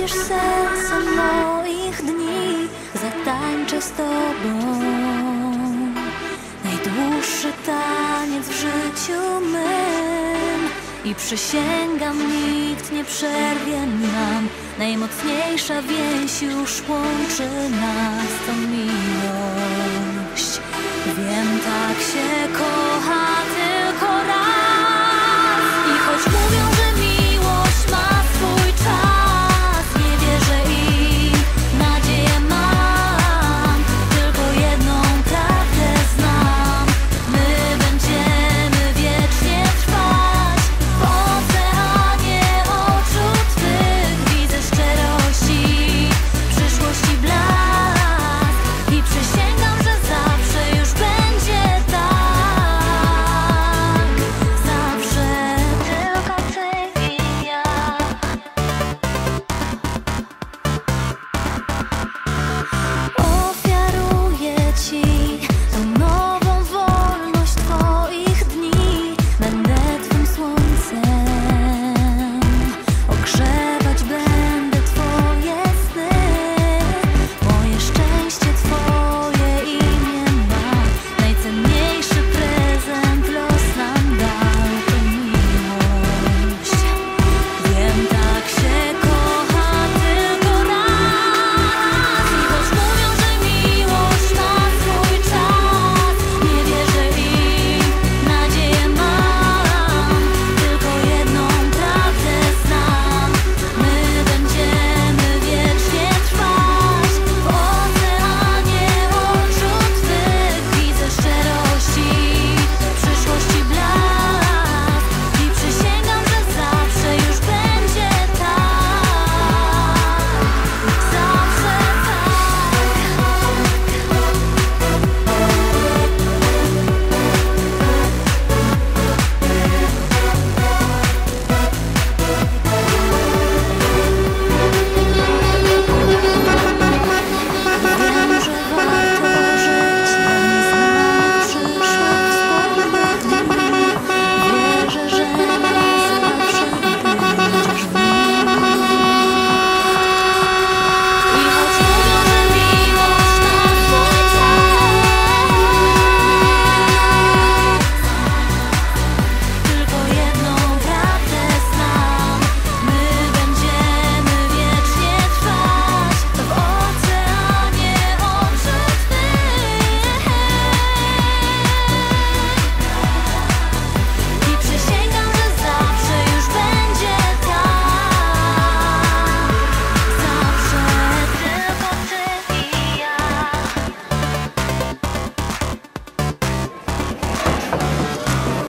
będziesz sensem moich dni, zatańczę z tobą. Najdłuższy taniec w życiu mym i przysięgam, nikt nie przerwie nam. Najmocniejsza więź już łączy nas, to miłość. Wiem, tak się kocha.